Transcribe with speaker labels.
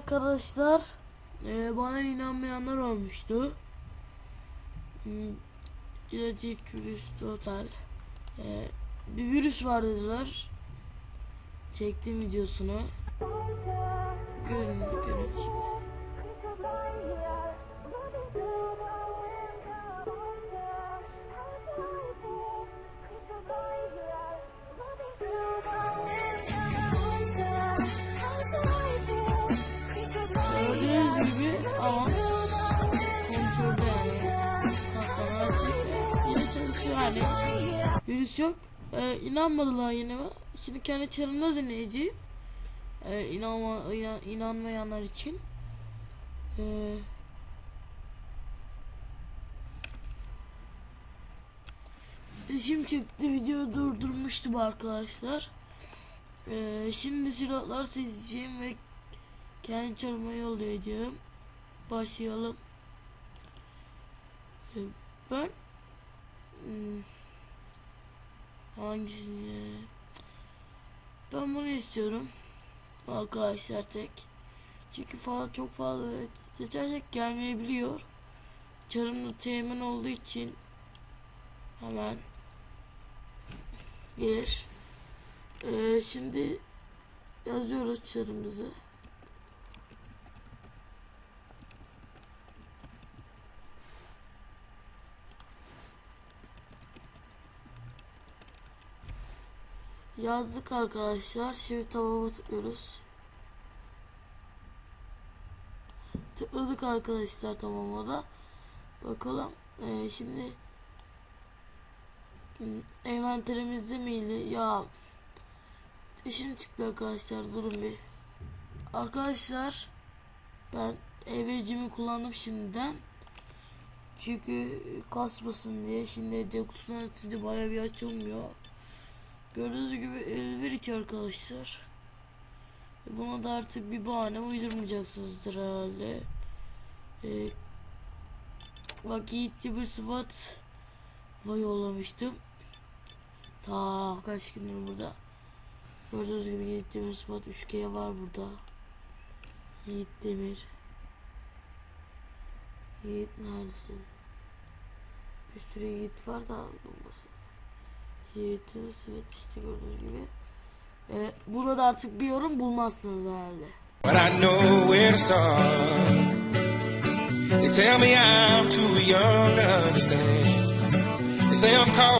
Speaker 1: arkadaşlar e, bana inanmayanlar olmuştu. Hmm, İlacik virüs total. E, bir virüs var dediler. Çektim videosunu. Görün, görün şimdi. Hani. Virüs yok. Ee, inanmadılar yine. Şimdi kendi çarımda deneyeceğim. Ee, inanma, inan, inanmayanlar için. Ee, Şimdi çıktı video durdurmuştum arkadaşlar. Ee, şimdi silahlar seçeceğim ve kendi çarıma yollayacağım. Başlayalım. Ee, ben hmm, hangisini? Ben bunu istiyorum. Arkadaşlar tek. Çünkü fazla çok fazla seçersek gelmeyebiliyor. Çarımda temin olduğu için hemen gelir ee, şimdi yazıyoruz çarımızı Yazdık arkadaşlar. Şimdi tamama tıklıyoruz. Tıkladık arkadaşlar tamama da. Bakalım. Ee, şimdi envanterimizde miydi? Ya işim çıktı arkadaşlar. Durun bir. Arkadaşlar ben evricimi kullandım şimdiden. Çünkü kasmasın diye. Şimdi dokusundan atınca baya bir açılmıyor. Gördüğünüz gibi 51 2 arkadaşlar. Buna da artık bir bahane uydurmayacaksınızdır herhalde. Ee, bak Yiğit'te bir sıfat yollamıştım. Ta kaç gündür burada. Gördüğünüz gibi Yiğit Demir sıfat 3G var burada. Yiğit Demir. Yiğit neredesin? Bir sürü Yiğit var da bulmasın. Evet işte gördüğünüz gibi. Ee, burada artık bir yorum bulmazsınız herhalde.
Speaker 2: But I know where to start. They tell me I'm too young to understand. They say I'm.